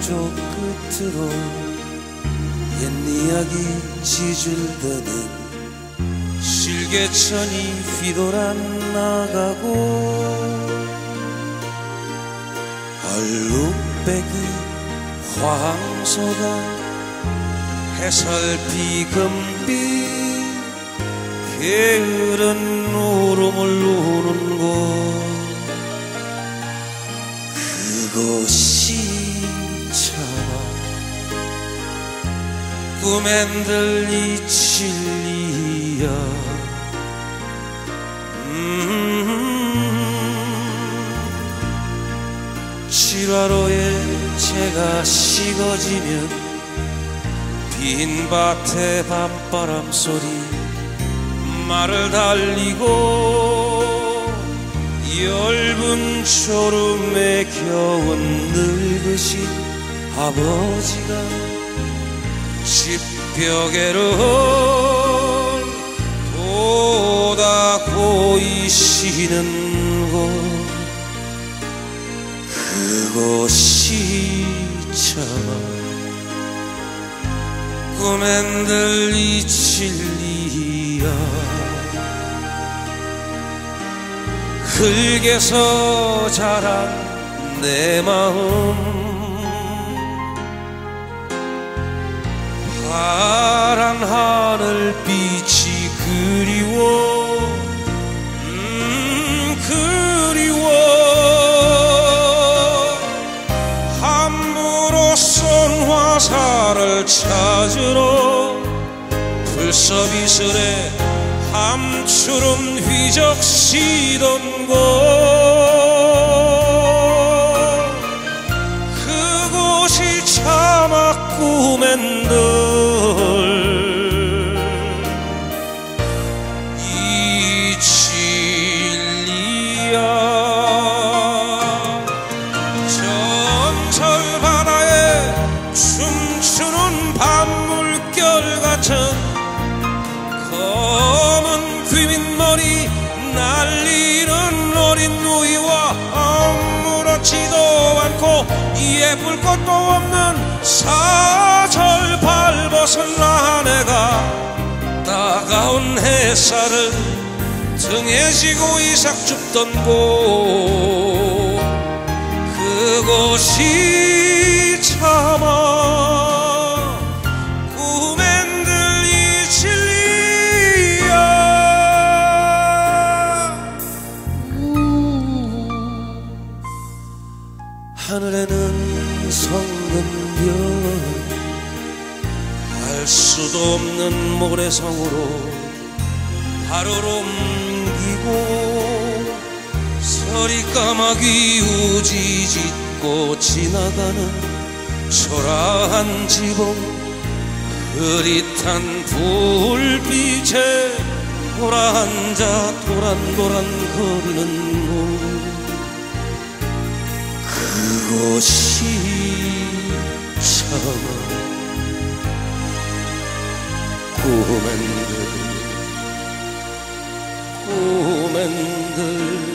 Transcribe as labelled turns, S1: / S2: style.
S1: 저쪽 끝으로 옛 이야기 지줄대는 실개천이 휘돌아 나가고 얼룩배기 황소가 해설비 금빛 게으른 울음을 우는 곳 그곳이 참아 꿈엔들 이칠리야 음, 칠화로에 채가 식어지면 빈 밭에 밤바람 소리 말을 달리고 엷은 초름에 겨운 늙으신 아버지가 집벽에를 보다 보이시는 곳 그곳이 참아 꿈엔들 이칠리야 흙에서 자란 내 마음. 파란 하늘 빛이 그리워 음 그리워. 함부로 쏜 화살을 찾으러 불서비슬에 함추름 휘적시던 곳 그곳이 차마 꿈엔들 아무렇지도 않고 예쁠 것도 없는 사절 발벗은 아내가 따가운 햇살을 등에 지고 이삭 줍던 곳 하늘에는 성금별. 알 수도 없는 모래성으로 하루를 옮기고 서리 까마귀 우지 짓고 지나가는 초라한 지붕 흐릿한 불빛에 돌아앉아 도란도란 거리는 곳 그곳이 참아 꿈엔들 꿈엔들